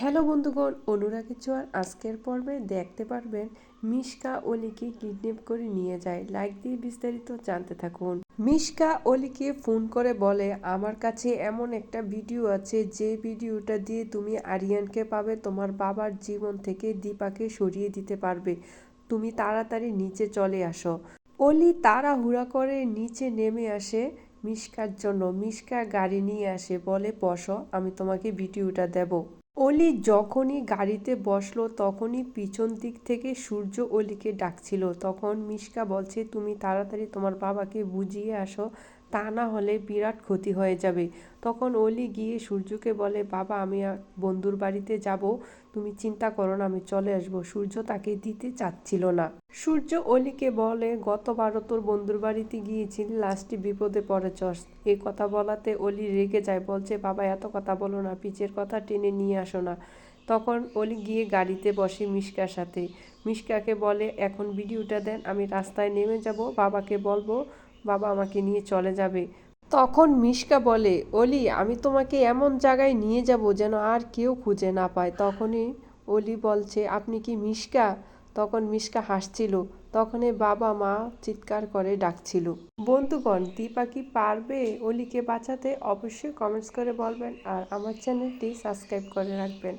Hello বন্ধুগণ অনুরাগের ছোঁয়ার আজকের পর্বে দেখতে পারবেন মিশকা অলিকে কিডন্যাপ করে নিয়ে যায়। লাইক দিয়ে বিস্তারিত জানতে থাকুন। মিশকা অলিকে ফোন করে বলে, আমার কাছে এমন একটা ভিডিও আছে, যে ভিডিওটা দিয়ে তুমি আরিয়ানকে পাবে, তোমার বাবার জীবন থেকে দীপাকে সরিয়ে দিতে পারবে। তুমি তাড়াতাড়ি নিচে চলে আসো। অলি তাড়াহুড়া করে নিচে নেমে আসে মিশকার জন্য। মিশকা গাড়ি নিয়ে আসে, বলে, বসো, আমি তোমাকে ভিডিওটা দেব। অলি যখনই গাড়িতে বসল তখনই পিছন দিক থেকে সূর্য অলিকে ডাকছিল। তখন মিশকা বলছে, তুমি তাড়াতাড়ি তোমার বাবাকে বুঝিয়ে আসো তা না হলে বিরাট ক্ষতি হয়ে যাবে। তখন অলি গিয়ে সূর্যকে বলে, বাবা, আমি বন্ধুর বাড়িতে যাব। তুমি চিন্তা করো না, আমি চলে আসব। সূর্য তাকে দিতে চাচ্ছিল না। সূর্য অলিকে বলে, গতবারও তোর বন্ধুর বাড়িতে গিয়েছিলি লাস্টে বিপদে পড়েছস। এই কথা বলাতে অলি রেগে যায়, বলছে, বাবা, এত কথা বলো না, পিচের কথা টেনে নিয়ে আসো না। তখন অলি গিয়ে গাড়িতে বসে মিশকার সাথে। মিশকাকে বলে, এখন ভিডিওটা দেন, আমি রাস্তায় নেমে যাব। বাবাকে বলব বাবা আমাকে নিয়ে চলে যাবে। তখন মিশকা বলে, অলি, আমি তোমাকে এমন জায়গায় নিয়ে যাব যেন আর কেউ খুঁজে না পায়। তখনই অলি বলছে, আপনি কি মিশকা? তখন মিশকা হাসছিল। তখনই বাবা মা চিৎকার করে ডাকছিল। বন্ধুগণ, দীপা কি পারবে অলিকে বাঁচাতে? অবশ্যই কমেন্টস করে বলবেন আর আমার চ্যানেলটি সাবস্ক্রাইব করে রাখবেন।